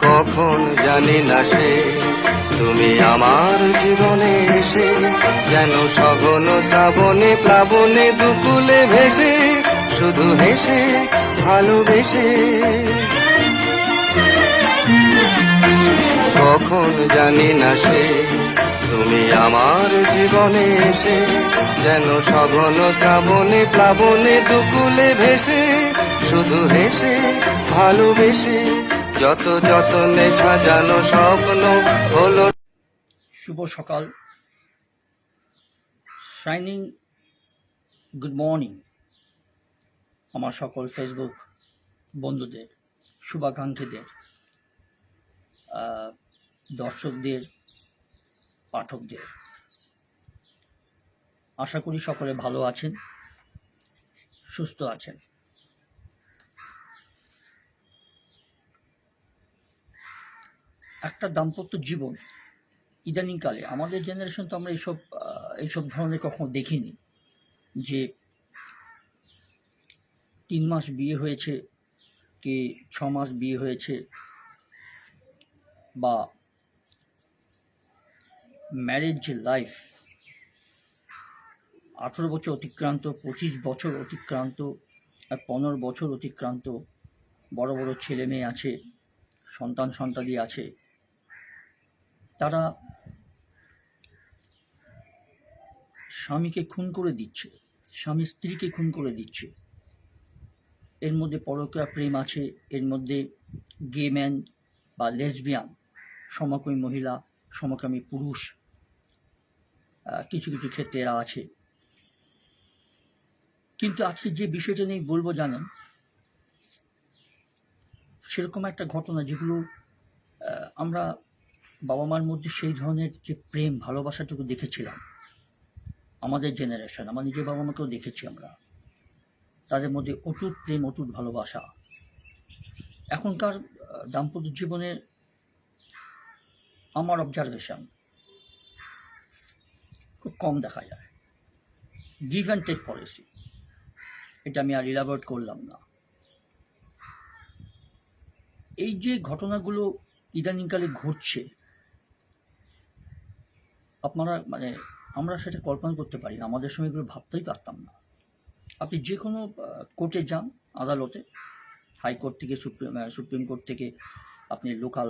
কখন জানি না সে, তুমি আমার জীবনে এসে যেন সঘন শ্রাবণে, প্লাবনে দুকুলে ভেসে শুধু হেসে, ভালোবেসে। কখন জানি না সে তুমি আমার জীবনে এসে যেন সঘন শ্রাবণে, প্লাবনে দুকুলে ভেসে, শুধু হেসে, ভালোবেসে, যত যতনে সাজানো স্বপ্ন হলো। শুভ সকাল। শাইনিং গুড মর্নিং আমার সকল ফেসবুক বন্ধুদের, শুভাকাঙ্ক্ষীদের দর্শকদের পাঠকদের। আশা করি সকলে ভালো আছেন, সুস্থ আছেন। একটা দাম্পত্য জীবন, ইদানিংকালে আমাদের জেনারেশন তো আমরা এইসব এইসব ধরনের কখনো দেখিনি যে তিন মাস বিয়ে হয়েছে, কি ছ মাস বিয়ে হয়েছে বা ম্যারেজ লাইফ আঠেরো বছর অতিক্রান্ত, পঁচিশ বছর অতিক্রান্ত, আর পনেরো বছর অতিক্রান্ত, বড় বড় ছেলে মেয়ে আছে, সন্তান সন্তানি আছে, তারা স্বামীকে খুন করে দিচ্ছে, স্বামী স্ত্রীকে খুন করে দিচ্ছে। এর মধ্যে পরকীয়া প্রেম আছে, এর মধ্যে গে ম্যান বা লেসবিয়ান সমকামী মহিলা সমকামী পুরুষ কিছু কিছু ক্ষেত্রে এরা আছে। কিন্তু আজকে যে বিষয়টা নিয়ে বলব জানেন, সেরকম একটা ঘটনা যেগুলো আমরা বাবা মার মধ্যে সেই ধরনের যে প্রেম, ভালোবাসাটুকু দেখেছিলাম। আমাদের জেনারেশন আমার নিজের বাবা মাকেও দেখেছি আমরা। তাদের মধ্যে অটুট প্রেম, অটুট ভালোবাসা। এখনকার দাম্পত্য জীবনে আমার অবজারভেশন খুব কম দেখা যায়। গিভ অ্যান্ড টেক পলিসি এটা আমি আর ইলাবোরেট করলাম না। এই যে ঘটনাগুলো ইদানিংকালে ঘটছে, আপনারা মানে আমরা সেটা কল্পনা করতে পারি না, আমাদের সময় এগুলো ভাবতেই পারতাম না। আপনি যে কোনো কোর্টে যান আদালতে, হাইকোর্ট থেকে সুপ্রিম সুপ্রিম কোর্ট থেকে আপনি লোকাল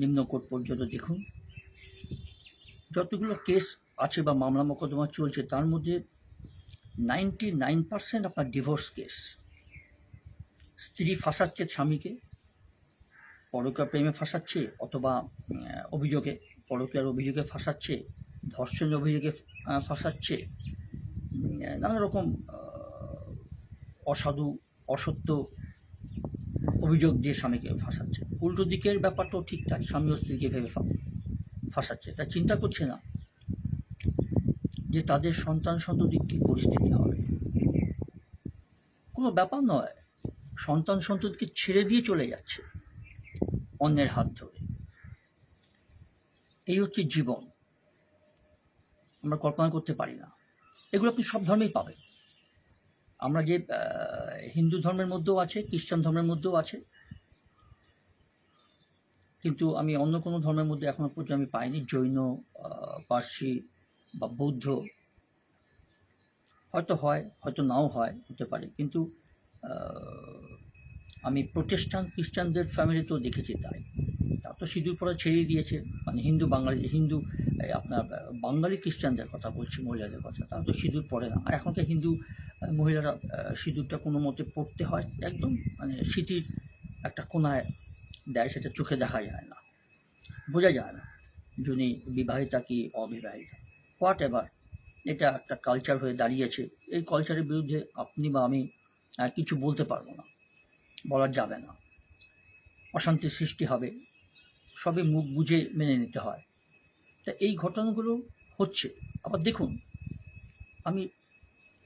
নিম্ন কোর্ট পর্যন্ত দেখুন। যতগুলো কেস আছে বা মামলা মোকদ্দমা চলছে, তার মধ্যে নাইনটি নাইন পার্সেন্ট আপনার ডিভোর্স কেস স্ত্রী ফাঁসাচ্ছে স্বামীকে, পরকীয়া প্রেমে ফাঁসাচ্ছে অথবা অভিযোগে, পরকীয়ার অভিযোগে ফাঁসাচ্ছে, ধর্ষণের অভিযোগে ফাঁসাচ্ছে নানা রকম অসাধু, অসত্য অভিযোগ দিয়ে স্বামীকে ফাঁসাচ্ছে। উল্টো দিকের ব্যাপারটাও ঠিকঠাক স্বামী ও স্ত্রীকে ভেবে ফাঁসাচ্ছে। তা চিন্তা করছে না যে তাদের সন্তান সন্ততির কী পরিস্থিতি হবে। কোনো ব্যাপার নয়। সন্তান সন্ততিকে ছেড়ে দিয়ে চলে যাচ্ছে অন্যের হাত ধরে। এই হচ্ছে জীবন। আমরা কল্পনা করতে পারি না। এগুলো আপনি সব ধর্মেই পাবেন। আমরা যে হিন্দু ধর্মের মধ্যেও আছে, খ্রিস্টান ধর্মের মধ্যেও আছে, কিন্তু আমি অন্য কোনো ধর্মের মধ্যে এখনও পর্যন্ত আমি পাইনি, জৈন পার্সি বা বৌদ্ধ। হয়তো হয়, হয়তো নাও হয়, হতে পারে, কিন্তু আমি প্রোটেস্টান্ট খ্রিস্টানদের ফ্যামিলিতেও দেখেছি তাই। তা তো সিঁদুর পরা ছেড়েই দিয়েছে মানে হিন্দু বাঙালি, হিন্দু আপনার বাঙালি খ্রিস্টানদের কথা বলছি, মহিলাদের কথা, তারা তো সিঁদুর পরে না। আর এখনকার হিন্দু মহিলারা সিঁদুরটা কোনো মতে পড়তে হয়। একদম মানে সিটির একটা কোনায় দেয়, সেটা চোখে দেখা যায় না। বোঝা যায় না যিনি বিবাহিতা কি অবিবাহিতা। হোয়াট এভার এটা একটা কালচার হয়ে দাঁড়িয়েছে। এই কালচারের বিরুদ্ধে আপনি বা আমি কিছু বলতে পারব না বলা যাবে না। অশান্তির সৃষ্টি হবে, সবই মুখ বুঝে মেনে নিতে হয়। তা এই ঘটনাগুলো হচ্ছে। আবার দেখুন, আমি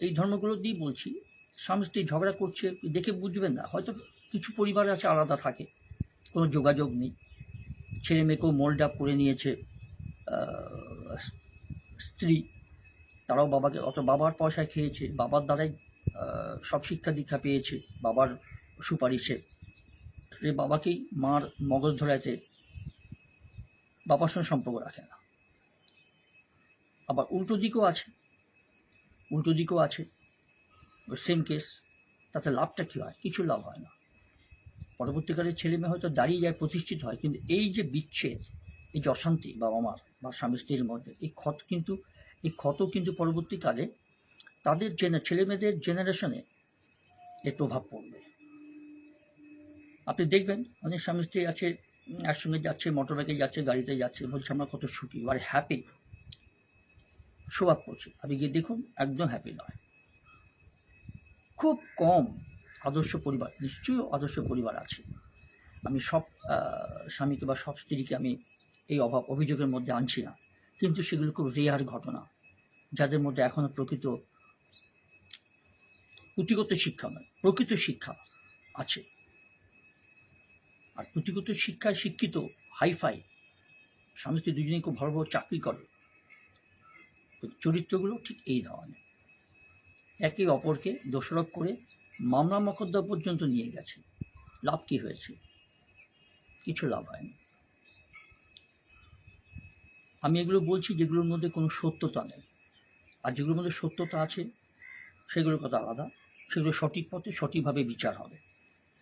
এই ধর্মগুলো দিয়ে বলছি, স্বামী স্ত্রী ঝগড়া করছে, দেখে বুঝবেন না, হয়তো কিছু পরিবার আছে আলাদা থাকে, কোনো যোগাযোগ নেই, ছেলে মেয়েকেও মোল্ড আপ করে নিয়েছে স্ত্রী, তারাও বাবাকে, অত বাবার পয়সায় খেয়েছে, বাবার দ্বারাই সব শিক্ষা দীক্ষা পেয়েছে, বাবার সুপারিশে। এ বাবাকেই মার মগজ ধরাইতে বাবার সঙ্গে সম্পর্ক রাখে না। আবার উল্টো দিকও আছে উল্টো দিকও আছে। সেম কেস তাতে লাভটা কী হয়? কিছু লাভ হয় না। পরবর্তীকালে ছেলে মেয়ে হয়তো দাঁড়িয়ে যায়, প্রতিষ্ঠিত হয়, কিন্তু এই যে বিচ্ছেদ, এই যে অশান্তি বাবা মার বা স্বামী স্ত্রীর মধ্যে, এই ক্ষত কিন্তু, এই ক্ষত কিন্তু পরবর্তীকালে তাদের জেনে ছেলে মেয়েদের জেনারেশনে এর প্রভাব পড়বে। আপনি দেখবেন অনেক স্বামী স্ত্রী আছে, একসঙ্গে যাচ্ছে মোটর বাইকে যাচ্ছে, গাড়িতে যাচ্ছে, বলছে আমরা কত সুখী আর হ্যাপি শোভাব করছে। আপনি গিয়ে দেখুন, একদম হ্যাপি নয়। খুব কম আদর্শ পরিবার, নিশ্চয়ই আদর্শ পরিবার আছে। আমি সব স্বামীকে বা সব স্ত্রীকে আমি এই অভাব, অভিযোগের মধ্যে আনছি না। কিন্তু সেগুলো খুব রেয়ার ঘটনা, যাদের মধ্যে এখনও প্রকৃত পুঁথিগত শিক্ষা নয়, প্রকৃত শিক্ষা আছে। আর পুঁথিগত শিক্ষায় শিক্ষিত হাইফাই স্বামী স্ত্রী দুজনেই খুব ভালো ভালো চাকরি করে। চরিত্রগুলো ঠিক এই ধরনের। একে অপরকে দোষারোপ করে মামলা মকদ্দা পর্যন্ত নিয়ে গেছে। লাভ কি হয়েছে? কিছু লাভ হয়নি। আমি এগুলো বলছি যেগুলোর মধ্যে কোনো সত্যতা নেই। আর যেগুলোর মধ্যে সত্যতা আছে, সেগুলোর কথা আলাদা। সেগুলো সঠিক পথে সঠিকভাবে বিচার হবে।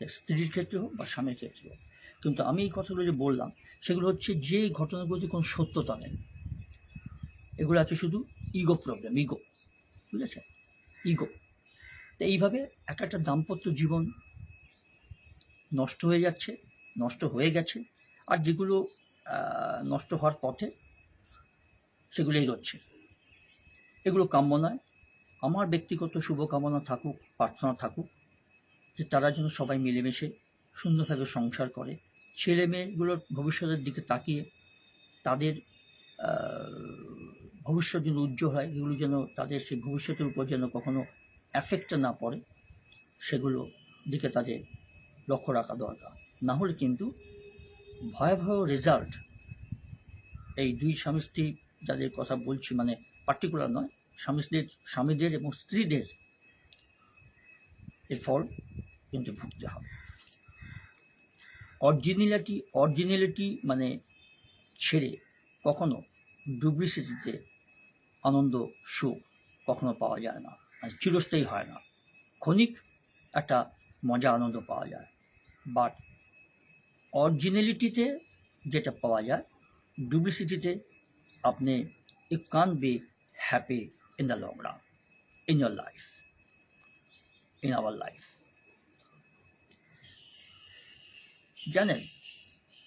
স্ত্রীর ক্ষেত্রে হোক বা স্বামীর ক্ষেত্রে হোক। কিন্তু আমি এই কথাগুলো যে বললাম, সেগুলো হচ্ছে যে ঘটনাগুলোতে কোনো সত্যতা নেই। এগুলো আছে শুধু ইগো প্রবলেম ইগো বুঝেছে ইগো তো এইভাবে এক একটা দাম্পত্য জীবন নষ্ট হয়ে যাচ্ছে, নষ্ট হয়ে গেছে, আর যেগুলো নষ্ট হওয়ার পথে সেগুলো এগোচ্ছে। এগুলো কাম্য নয় আমার ব্যক্তিগত শুভকামনা থাকুক, প্রার্থনা থাকুক, যে তারা যেন সবাই মিলেমিশে সুন্দরভাবে সংসার করে। ছেলে মেয়েগুলোর ভবিষ্যতের দিকে তাকিয়ে তাদের ভবিষ্যৎ যেন উজ্জ্বল হয়, এগুলো যেন তাদের সেই ভবিষ্যতের উপর যেন কখনো এফেক্টটা না পড়ে, সেগুলো দিকে তাদের লক্ষ্য রাখা দরকার। না হলে কিন্তু ভয়াবহ রেজাল্ট এই দুই স্বামী স্ত্রী যাদের কথা বলছি মানে পার্টিকুলার নয়, স্বামী স্ত্রীর, স্বামীদের এবং স্ত্রীদের এর ফল কিন্তু ভুগতে হবে। অরিজিনালিটি অরিজিনালিটি মানে ছেড়ে কখনো ডুপ্লিসিটিতে আনন্দ, সুখ কখনো পাওয়া যায় না মানে চিরস্থায়ী হয় না। ক্ষণিক একটা মজা, আনন্দ পাওয়া যায়। বাট অরিজিনালিটিতে যেটা পাওয়া যায় ডুপ্লিসিটিতে আপনি you can be happy in the long run in your life in our life জানেন,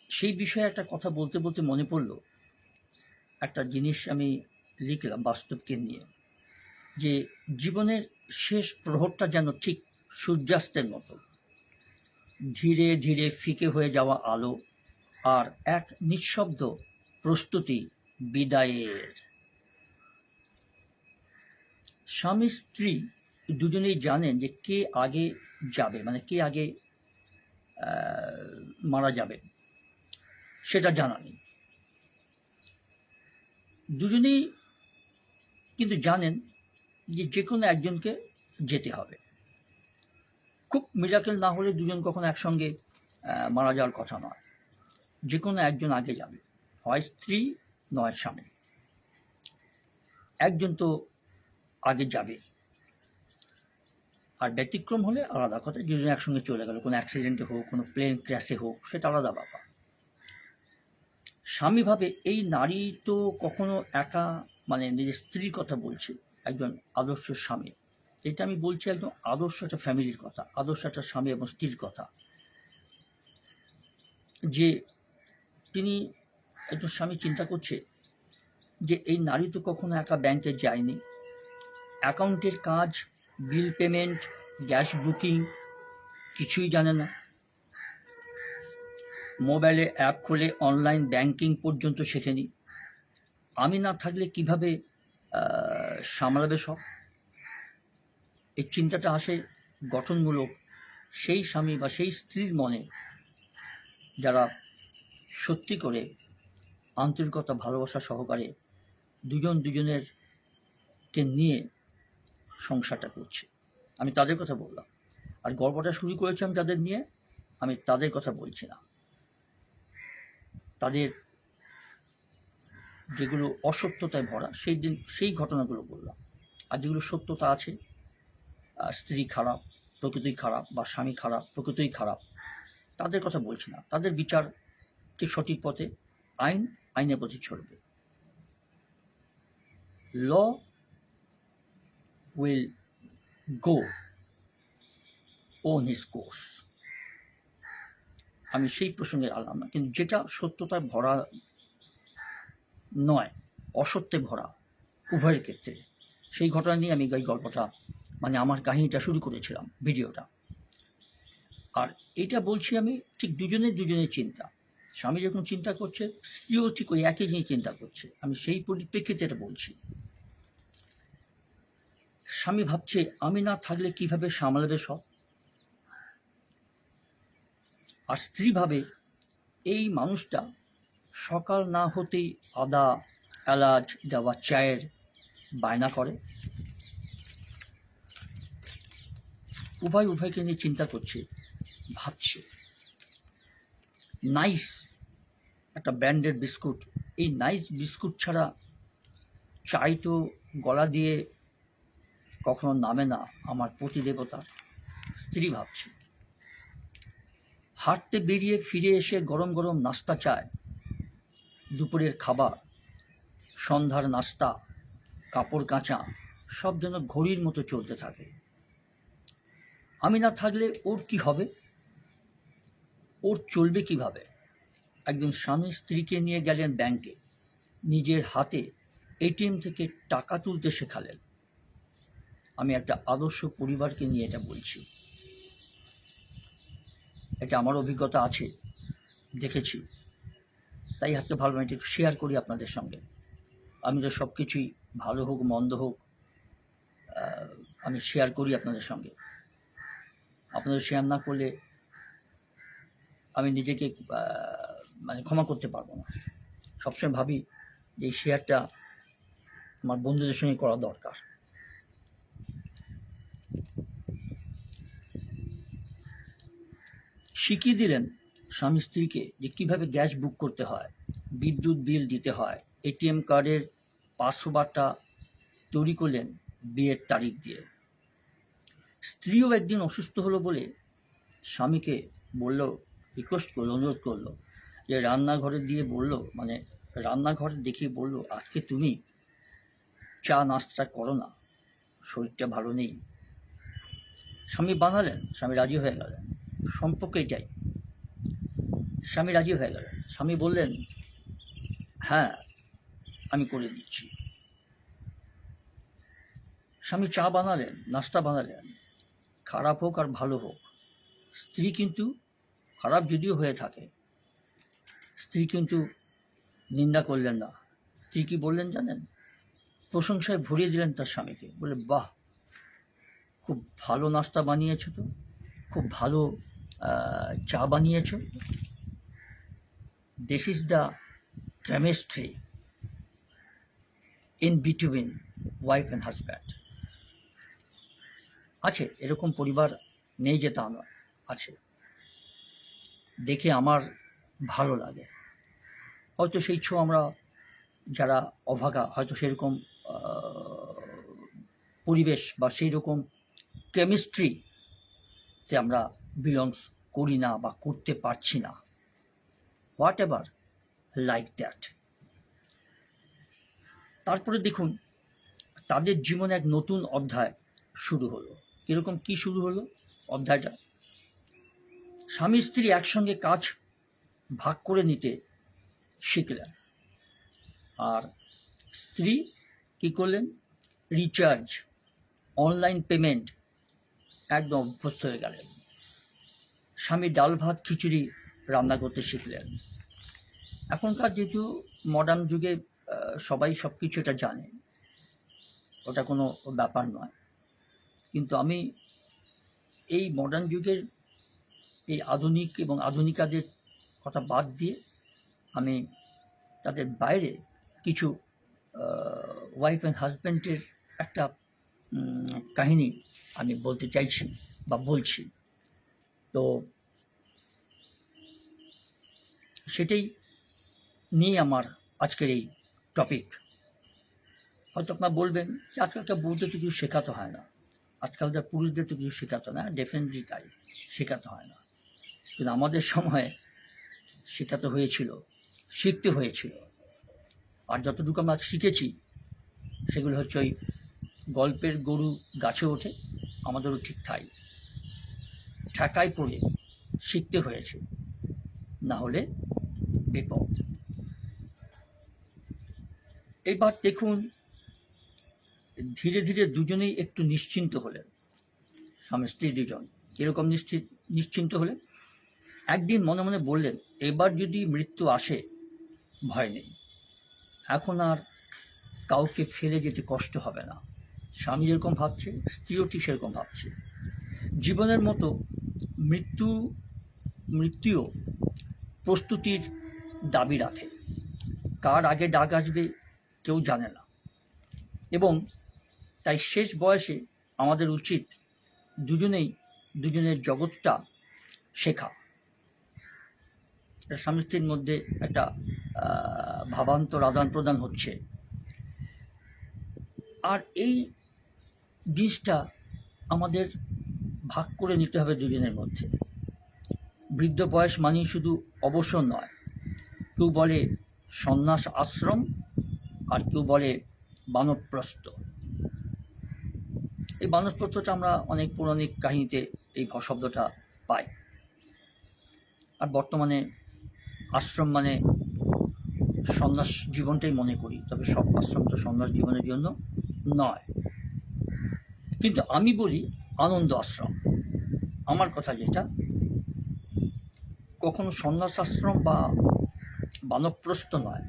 সেই বিষয়ে একটা কথা বলতে বলতে মনে পড়ল। একটা জিনিস আমি লিখলাম বাস্তবকে নিয়ে, যে জীবনের শেষ প্রহরটা যেন ঠিক সূর্যাস্তের মতো। ধীরে ধীরে ফিকে হয়ে যাওয়া আলো আর এক নিঃশব্দ প্রস্তুতি বিদায়ের। স্বামী স্ত্রী দুজনেই জানেন যে কে আগে যাবে মানে কে আগে মারা যাবে, সেটা জানা নেই। দুজনেই কিন্তু জানেন যে যে কোনো একজনকে যেতে হবে। খুব মিরাকেল না হলে দুজন কখনো একসঙ্গে মারা যাওয়ার কথা নয়। যে কোনো একজন আগে যাবে, হয় স্ত্রী নয় স্বামী। একজন তো আগে যাবে। আর ব্যতিক্রম হলে আলাদা কথা দুজন একসঙ্গে চলে গেল, কোনো অ্যাক্সিডেন্টে হোক, কোনো প্লেন ক্র্যাশে হোক, সেটা আলাদা ব্যাপার। স্বামী ভাবে এই নারী তো কখনো একা মানে নিজের স্ত্রীর কথা বলছে, একজন আদর্শ স্বামী। এটা আমি বলছি একদম আদর্শ একটা ফ্যামিলির কথা, আদর্শ একটা স্বামী এবং স্ত্রীর কথা। যে তিনি একজন স্বামী চিন্তা করছে যে এই নারী তো কখনো একা ব্যাংকে যায়নি। অ্যাকাউন্টের কাজ বিল পেমেন্ট গ্যাস বুকিং কিছুই জানে না। মোবাইলে অ্যাপ খুলে অনলাইন ব্যাংকিং পর্যন্ত শেখেনি। আমি না থাকলে কীভাবে সামলাবে সব? এই চিন্তাটা আসে গঠনমূলক সেই স্বামী বা সেই স্ত্রীর মনে, যারা সত্যি করে আন্তরিকতা, ভালোবাসা সহকারে দুজন দুজনের কে নিয়ে সংসারটা করছে। আমি তাদের কথা বললাম। আর গল্পটা শুরু করেছিলাম যাদের নিয়ে, আমি তাদের কথা বলছি না। তাদের যেগুলো অসত্যতায় ভরা, সেই দিন, সেই ঘটনাগুলো বললাম। আর যেগুলো সত্যতা আছে স্ত্রী খারাপ প্রকৃতিই খারাপ বা স্বামী খারাপ, প্রকৃতিই খারাপ, তাদের কথা বলছি না। তাদের বিচার ঠিক সঠিক পথে, আইন, আইনের প্রতি চলবে law will go on his course আমি সেই প্রসঙ্গে আলাম না, কিন্তু যেটা সত্যতায় ভরা নয়, অসত্যে ভরা, উভয়ের ক্ষেত্রে। সেই ঘটনা নিয়ে আমি এই গল্পটা মানে আমার কাহিনীটা শুরু করেছিলাম, ভিডিওটা। আর এটা বলছি আমি ঠিক দুজনের দুজনের চিন্তা। স্বামী যখন চিন্তা করছে, স্ত্রীও ঠিক ওই একই জিনিস চিন্তা করছে। আমি সেই পরিপ্রেক্ষিতে এটা বলছি। স্বামী ভাবছে, আমি না থাকলে কীভাবে সামলাবে সব? আর স্ত্রী ভাবে, এই মানুষটা সকাল না হতেই আদা, এলাচ, দেওয়া চায়ের বায়না করে। উভয় উভয়কে নিয়ে চিন্তা করছে, ভাবছে। নাইস একটা ব্র্যান্ডেড বিস্কুট। এই নাইস বিস্কুট ছাড়া চাই তো গলা দিয়ে কখনো নামে না আমার প্রতিদেবতার স্ত্রী ভাবছে। হাঁটতে বেরিয়ে ফিরে এসে গরম গরম নাস্তা চায়। দুপুরের খাবার, সন্ধ্যার নাস্তা, কাপড় কাঁচা, সব যেন ঘড়ির মতো চলতে থাকে। আমি না থাকলে ওর কি হবে? ওর চলবে কীভাবে? একদিন স্বামী স্ত্রীকে নিয়ে গেলেন ব্যাংকে। নিজের হাতে এটিএম থেকে টাকা তুলতে শেখালেন। আমি একটা আদর্শ পরিবারকে নিয়ে এটা বলছি। এটা আমার অভিজ্ঞতা আছে, দেখেছি। তাই আজকে ভালো এটা একটু শেয়ার করি আপনাদের সঙ্গে। আমি তো সব কিছুই ভালো হোক, মন্দ হোক আমি শেয়ার করি আপনাদের সঙ্গে। আপনাদের শেয়ার না করলে আমি নিজেকে মানে ক্ষমা করতে পারব না। সবসময় ভাবি যে এই শেয়ারটা আমার বন্ধুদের সঙ্গে করা দরকার। শিখিয়ে দিলেন স্বামী স্ত্রীকে যে কীভাবে গ্যাস বুক করতে হয়, বিদ্যুৎ বিল দিতে হয়, এটিএম কার্ডের পাসওয়ার্ডটা তৈরি করলেন বিয়ের তারিখ দিয়ে। স্ত্রীও একদিন অসুস্থ হলো বলে স্বামীকে বলল রিকোয়েস্ট করল, অনুরোধ করল যে রান্নাঘরে দিয়ে বলল মানে রান্নাঘরে দেখিয়ে বলল, আজকে তুমি চা নাস্তা করো না, শরীরটা ভালো নেই। স্বামী বানালেন স্বামী রাজি হয়ে গেলেন। সম্পর্ক এটাই। স্বামী রাজি হয়ে গেলেন স্বামী বললেন হ্যাঁ আমি করে দিচ্ছি। স্বামী চা বানালেন, নাস্তা বানালেন। খারাপ হোক আর ভালো হোক, স্ত্রী কিন্তু খারাপ যদিও হয়ে থাকে, স্ত্রী কিন্তু নিন্দা করলেন না। স্ত্রী কি বললেন জানেন? প্রশংসায় ভরিয়ে দিলেন তার স্বামীকে। বলে বাহ, খুব ভালো নাস্তা বানিয়েছো তো, খুব ভালো চা বানিয়েছো। This is the chemistry in between wife and husband আছে, এরকম পরিবার নেই যে তা আছে। দেখে আমার ভালো লাগে। হয়তো সেই ছো আমরা যারা অভাগা, হয়তো সেরকম পরিবেশ বা সেই রকম কেমিস্ট্রি যে আমরা বিলংস করি না বা করতে পারছি না। হোয়াট লাইক দ্যাট তারপরে দেখুন, তাদের জীবনে এক নতুন অধ্যায় শুরু হলো। কীরকম কি শুরু হলো অধ্যায়টা? স্বামী স্ত্রী একসঙ্গে কাজ ভাগ করে নিতে শিখলেন। আর স্ত্রী কী করলেন? রিচার্জ, অনলাইন পেমেন্ট একদম অভ্যস্ত হয়ে গেলেন। স্বামী ডাল, ভাত, খিচুড়ি রান্না করতে শিখলেন। এখনকার যেহেতু মডার্ন যুগে সবাই সব কিছু এটা জানে। ওটা কোনো ব্যাপার নয়। কিন্তু আমি এই মডার্ন যুগের এই আধুনিক এবং আধুনিকাদের কথা বাদ দিয়ে আমি তাদের বাইরে কিছু ওয়াইফ অ্যান্ড হাজব্যান্ডের একটা কাহিনী আমি বলতে চাইছি বা বলছি। তো সেটাই নিয়ে আমার আজকের এই টপিক হয়তো আপনারা বলবেন যে আজকালকার বউদের তো কিছু শেখাতে হয় না। আজকাল আজকালকার পুরুষদের তো কিছু শেখাতে না ডেফিনেটলি তাই, শেখাতে হয় না। কিন্তু আমাদের সময় শেখাতে হয়েছিল, শিখতে হয়েছিল। আর যতটুকু আমরা শিখেছি, সেগুলো হচ্ছে ওই গল্পের গরু গাছে ওঠে, আমাদেরও ঠিক তাই। ঠেকায় পড়ে, শিখতে হয়েছে। না হলে বিপদ। এবার দেখুন, ধীরে ধীরে দুজনেই একটু নিশ্চিন্ত হলেন। স্বামী স্ত্রী দুজন। কীরকম নিশ্চিত নিশ্চিন্ত হলেন? একদিন মনে মনে বললেন, এবার যদি মৃত্যু আসে, ভয় নেই। এখন আর কাউকে ফেলে যেতে কষ্ট হবে না। স্বামী যেরকম ভাবছে, স্ত্রীও ঠিক সেরকম ভাবছে। জীবনের মতো মৃত্যু, মৃত্যুও প্রস্তুতির দাবি রাখে। কার আগে ডাক আসবে কেউ জানে না। এবং তাই শেষ বয়সে আমাদের উচিত দুজনেই দুজনের জগৎটা শেখা। স্বামী স্ত্রীর মধ্যে একটা ভাবান্তর আদান প্রদান হচ্ছে। আর এই জিনিসটা আমাদের ভাগ করে নিতে হবে দুজনের মধ্যে। বৃদ্ধ বয়স মানেই শুধু অবসর নয়। কেউ বলে সন্ন্যাস আশ্রম, আর কেউ বলে বানপ্রস্থ। এই বানপ্রস্থটা আমরা অনেক পৌরাণিক কাহিনীতে এই শব্দটা পাই। আর বর্তমানে আশ্রম মানে সন্ন্যাস জীবনটাই মনে করি, তবে সব আশ্রম তো সন্ন্যাস জীবনের জন্য নয়। কিন্তু আমি বলি আনন্দ আশ্রম। আমার কথা যেটা, কখনো সন্ন্যাস আশ্রম বা বানপ্রস্থ নয়,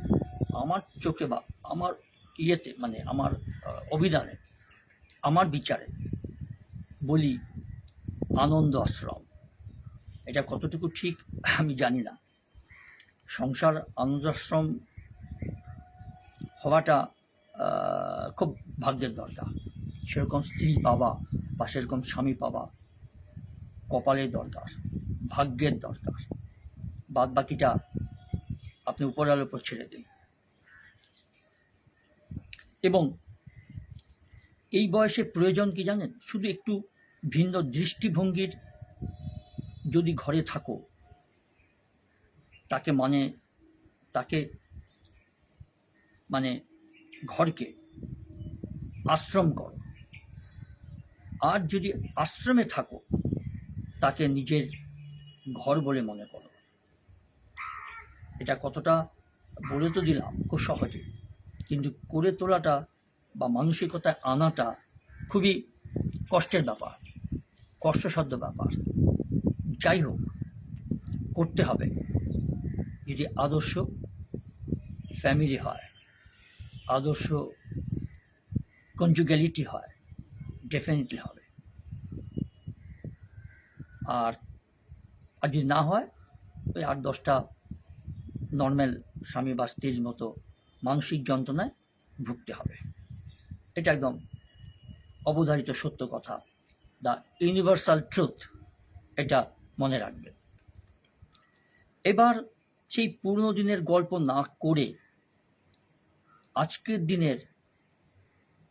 আমার চোখে বা আমার ইয়েতে মানে আমার অভিধানে, আমার বিচারে বলি আনন্দ আশ্রম। এটা কতটুকু ঠিক আমি জানি না। সংসার আনন্দাশ্রম হওয়াটা খুব ভাগ্যের দরকার। সেরকম স্ত্রী পাওয়া বা সেরকম স্বামী পাওয়া কপালের দরকার, ভাগ্যের দরকার। বাদ বাকিটা আপনি উপরালের উপর ছেড়ে দিন। এবং এই বয়সে প্রয়োজন কি জানেন? শুধু একটু ভিন্ন দৃষ্টিভঙ্গির যদি ঘরে থাকো, তাকে মানে তাকে মানে ঘরকে আশ্রম করো। আর যদি আশ্রমে থাকো, তাকে নিজের ঘর বলে মনে করো। এটা কতটা বলে তো দিলাম, খুব সহজে। কিন্তু করে তোলাটা বা মানসিকতায় আনাটা খুবই কষ্টের ব্যাপার, কষ্টসাধ্য ব্যাপার। যাই হোক, করতে হবে। যদি আদর্শ ফ্যামিলি হয়, আদর্শ কনজুগ্যালিটি হয় ডেফিনেটলি হবে। আর আর যদি না হয়, ওই আট দশটা নর্মাল স্বামী বা স্ত্রীর মতো মানসিক যন্ত্রণায় ভুগতে হবে। এটা একদম অবধারিত সত্য কথা। দ্য ইউনিভার্সাল ট্রুথ এটা মনে রাখবেন এবার সেই পুরনো দিনের গল্প না করে আজকের দিনের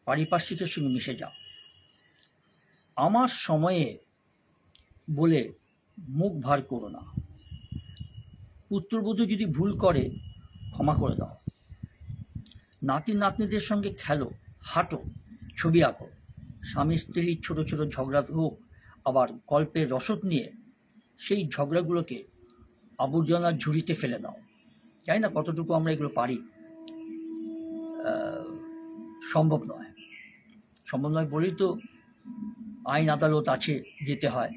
পারিপার্শ্বিকের সঙ্গে মিশে যাও। আমার সময়ে বলে মুখ ভার করো না। পুত্রবধূ যদি ভুল করে, ক্ষমা করে দাও। নাতি নাতনিদের সঙ্গে খেলো, হাঁটো, ছবি আঁকো। স্বামী স্ত্রীর ছোট ছোট ঝগড়া হোক, আবার গল্পের রসদ নিয়ে সেই ঝগড়াগুলোকে আবর্জনার ঝুড়িতে ফেলে দাও। জানি না কতটুকু আমরা এগুলো পারি। সম্ভব নয়। সম্ভব নয় বলেই তো আইন আদালত আছে, যেতে হয়।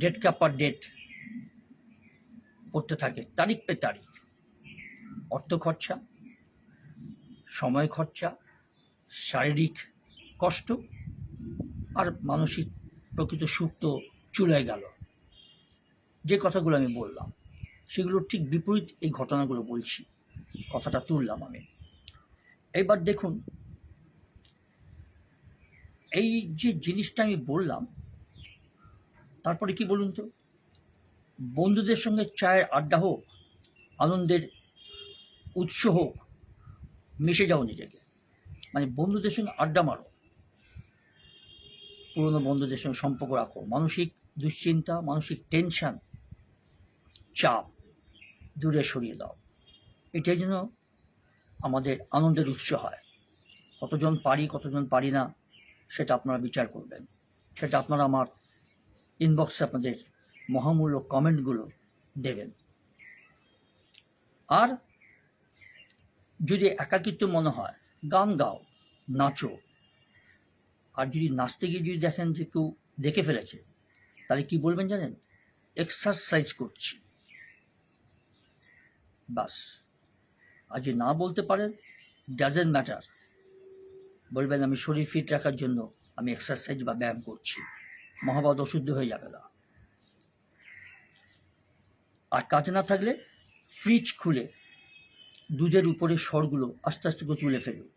ডেট কাপার ডেট পড়তে থাকে, তারিখ পে তারিখ। অর্থ খরচা, সময় খরচা, শারীরিক কষ্ট, আর মানসিক প্রকৃত সুখ তো চলে গেল। যে কথাগুলো আমি বললাম, সেগুলোর ঠিক বিপরীত এই ঘটনাগুলো বলছি, কথাটা তুললাম আমি। এবার দেখুন, এই যে জিনিসটা আমি বললাম, তারপরে কি বলুন তো? বন্ধুদের সঙ্গে চায়ের আড্ডা হোক, আনন্দের উৎস হোক, মিশে যাও নিজেকে। মানে বন্ধুদের সঙ্গে আড্ডা মারো। পুরনো বন্ধুদের সঙ্গে সম্পর্ক রাখো। মানসিক দুশ্চিন্তা, মানসিক টেনশান চাপ দূরে সরিয়ে দাও। এটাই যেন আমাদের আনন্দের উৎস হয়। কতজন পারি কতজন পারি না, সেটা আপনারা বিচার করবেন। সেটা আপনারা আমার ইনবক্সে আপনাদের মহামূল্য কমেন্টগুলো দেবেন। আর যদি একাকিত্ব মনে হয়, গান গাও, নাচো। আর যদি নাচতে গিয়ে যদি দেখেন যে কেউ দেখে ফেলেছে, তাহলে কি বলবেন জানেন? এক্সারসাইজ করছি। বাস। আর যদি না বলতে পারেন ডাজেন্ট ম্যাটার বলবেন আমি শরীর ফিট রাখার জন্য আমি এক্সারসাইজ বা ব্যায়াম করছি। মহাবাদ অশুদ্ধ হয়ে যাবে না। আর কাজ না থাকলে ফ্রিজ খুলে দুধের উপরে স্বরগুলো আস্তে আস্তে করে তুলে ফেলবে।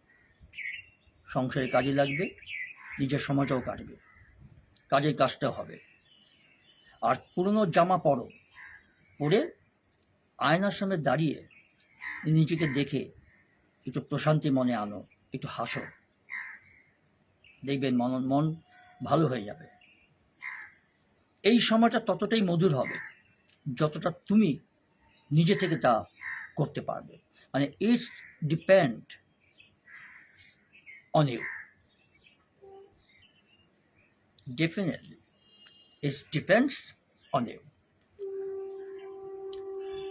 সংসারে কাজে লাগবে, নিজের সময়টাও কাটবে, কাজের কাজটাও হবে। আর পুরনো জামা পরো, পরে আয়নার সামনে দাঁড়িয়ে নিজেকে দেখে একটু প্রশান্তি মনে আনো, একটু হাসো। দেখবেন মন মন ভালো হয়ে যাবে। এই সময়টা ততটাই মধুর হবে। যতটা তুমি নিজে থেকে তা করতে পারবে। মানে it's depend on you definitely it's depends on you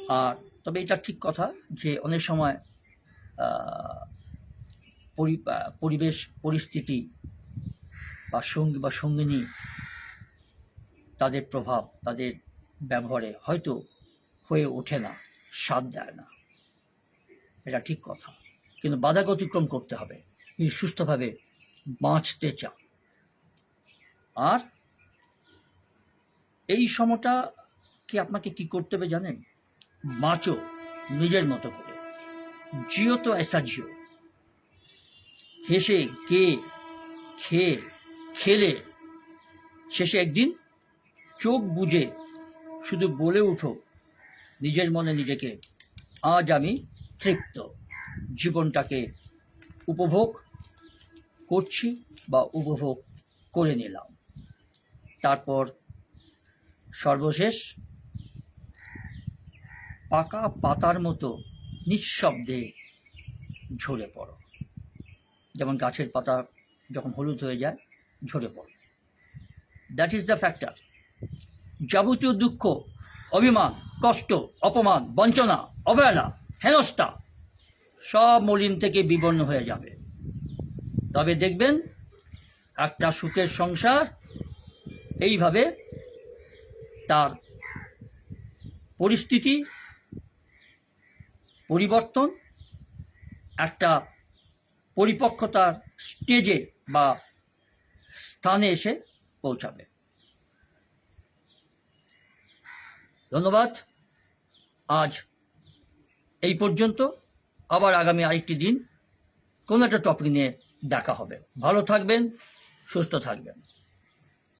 আর তবে এটা ঠিক কথা যে অনেক সময় পরিবেশ, পরিস্থিতি বা সঙ্গী বা সঙ্গিনী তাদের প্রভাব, তাদের ব্যবহারে হয়তো হয়ে ওঠে না, স্বাদ দেয় না। এটা ঠিক কথা। কিন্তু বাধা অতিক্রম করতে হবে। যদি সুস্থভাবে বাঁচতে চান আর এই সময়টা কি আপনাকে কি করতে হবে জানেন? বাঁচো নিজের মতো করে। জিও তো এসা জিও। হেসে, কে খেয়ে খেলে শেষে একদিন চোখ বুঝে শুধু বলে উঠো, নিজের মনে নিজেকে। আজ আমি তৃপ্ত। জীবনটাকে উপভোগ করছি বা উপভোগ করে নিলাম। তারপর সর্বশেষ, পাকা পাতার মতো নিঃশব্দে ঝরে পড়ো। যেমন গাছের পাতা যখন হলুদ হয়ে যায়, ঝরে পড়ো। দ্যাট ইজ দ্য ফ্যাক্টর যাবতীয় দুঃখ, অভিমান, কষ্ট, অপমান, বঞ্চনা, অবহেলা, হেনস্থা, সব মলিন থেকে বিবর্ণ হয়ে যাবে। তবে দেখবেন, একটা সুখের সংসার এইভাবে তার পরিস্থিতি, পরিবর্তন, একটা পরিপক্কতার স্টেজে বা স্থানে এসে পৌঁছাবে। ধন্যবাদ। আজ এই পর্যন্ত। আবার আগামী আরেকটি দিন। কোনো একটা টপিক নিয়ে দেখা হবে। ভালো থাকবেন, সুস্থ থাকবেন।